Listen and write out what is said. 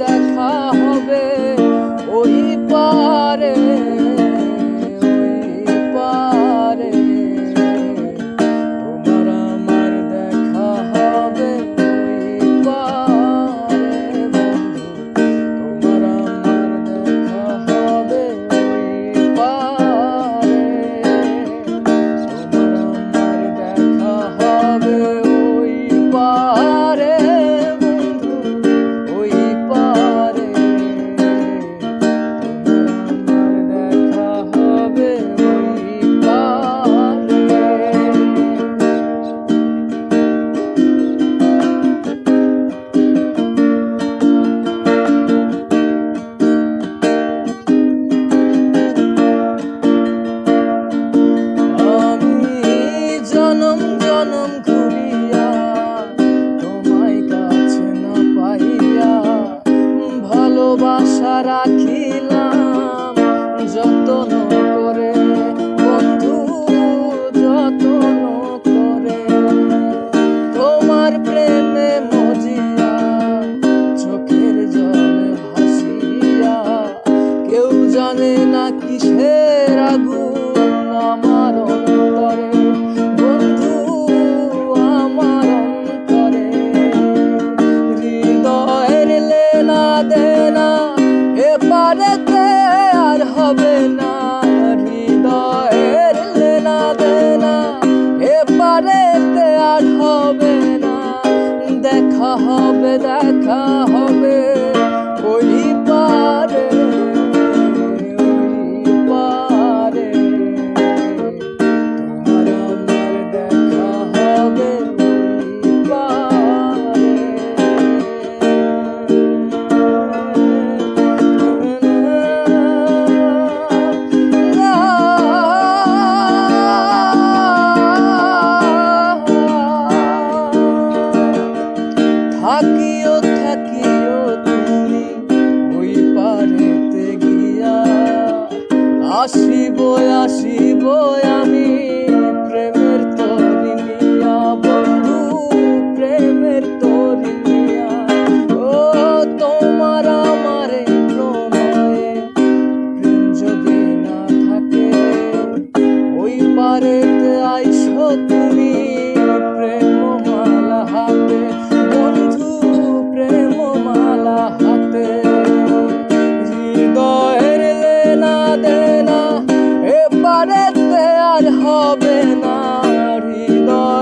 দেখা রাখিলাম, যতন করে, বন্ধু, যতন করে। তোমার প্রেমে মজিয়া, চোখের জলে ভাসিয়া, কেউ জানে না কিসের আগুন। হবে না থাকিও থাকিও তুমি ওই পারেতে গিয়া। আসিব আসিব আমি প্রেমের তরি নিয়া, বন্ধু, প্রেমের তরি নিয়া। ও, তোমার আমার প্রণয়ে প্রেম যদি না থাকে, ওই পারেতে আইসো তুমি। এপারেতে আর হবে না হৃদয়ের